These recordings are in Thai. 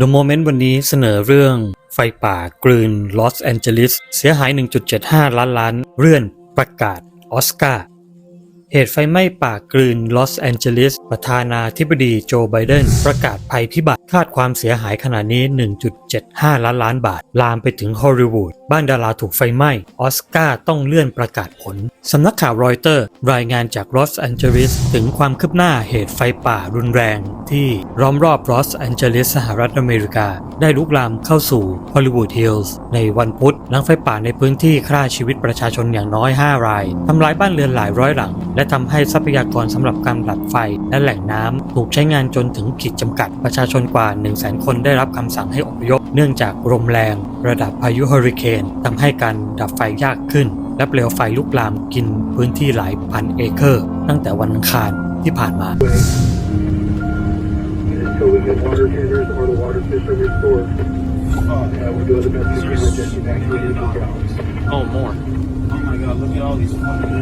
The Moment วันนี้เสนอเรื่องไฟป่ากลืนลอสแอนเจลิสเสียหาย 1.75 ล้านล้านเรื่อนประกาศออสการ์เหตุไฟไหม้ป่ากลืนลอสแอนเจลิสประธานาธิบดีโจไบเดนประกาศภัยพิบัติคาดความเสียหายขนาดนี้ 1.75 ล้านล้านบาท ลามไปถึงฮอลลีวูดบ้านดาราถูกไฟไหม้ออสการ์ต้องเลื่อนประกาศผล สำนักข่าวรอยเตอร์ รายงานจากลอสแอนเจลิสถึงความคืบหน้าเหตุไฟป่ารุนแรงที่ล้อมรอบลอสแอนเจลิสสหรัฐอเมริกา ได้ลุกลามเข้าสู่ฮอลลีวูดฮิลส์ในวันพุธหลังไฟป่าในพื้นที่ฆ่าชีวิตประชาชนอย่างน้อย 5 ราย ทำลายบ้านเรือนหลายร้อยหลัง และทำให้ทรัพยากรสำหรับการดับไฟและแหล่งน้ำถูกใช้งานจนถึงขีดจำกัดประชาชนกว่า 1 0 0 0 0 0 คนได้รับคำสั่งให้อพยพ เนื่องจากลมแรง ระดับพายุเฮอริเคนทำให้การดับไฟยากขึ้น และเปลวไฟลุกลามกินพื้นที่หลายพันเอเคอร์ ตั้งแต่วันอังคารที่ผ่านมา until we get water tenders or the water system restored. Uh, we're doing the best we can with just evacuating the grounds. Oh, more. Oh my god, look at all these fucking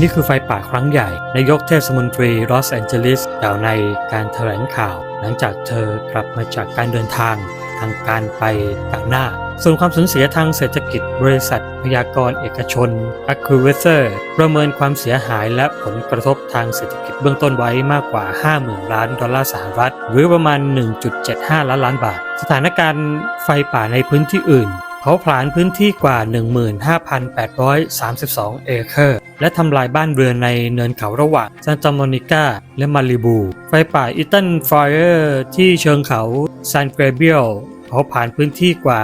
นี่คือไฟป่าครั้งใหญ่นายกเทศมนตรีลอสแอนเจลิสกล่าวในการแถลงข่าว หลังจากเธอกลับมาจากการเดินทางทางการไปกาหน้า ส่วนความสูญเสียทางเศรษฐกิจบริษัทพยากรเอกชน a c c u w a t o r ประเมินความเสียหายและผลกระทบทางเศรษฐกิจเบื้องต้นไว้มากกว่า 50,000 ล้านดอลลาร์สหรัฐ หรือประมาณ 1.75 ล้านล้านบาท สถานการณ์ไฟป่าในพื้นที่อื่น เผาผลาญพื้นที่กว่า 15,832 เอเคอร์ และทำลายบ้านเรือนในเนินเขาระหว่างซานตาโมนิกาและมาริบู ไฟป่าอีตันไฟเออร์ที่เชิงเขาซานเกรเบียลเผาผลาญพื้นที่กว่า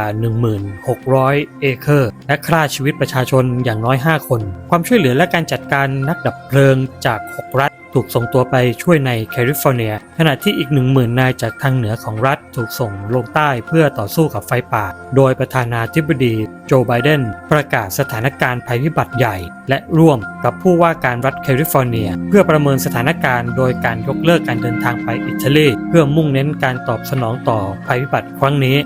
1,600 เอเคอร์ และฆ่าชีวิตประชาชนอย่างน้อย 5 คน ความช่วยเหลือและการจัดการนักดับเพลิงจาก 6 รัฐ ถูกส่งตัวไปช่วยในแคลิฟอร์เนีย ขณะที่อีก10,000นายจากทางเหนือของรัฐถูกส่งลงใต้เพื่อต่อสู้กับไฟป่า โดยประธานาธิบดีโจไบเดนประกาศสถานการณ์ภัยพิบัติใหญ่ และร่วมกับผู้ว่าการรัฐแคลิฟอร์เนีย เพื่อประเมินสถานการณ์โดยการยกเลิกการเดินทางไปอิตาลีเพื่อมุ่งเน้นการตอบสนองต่อภัยพิบัติครั้งนี้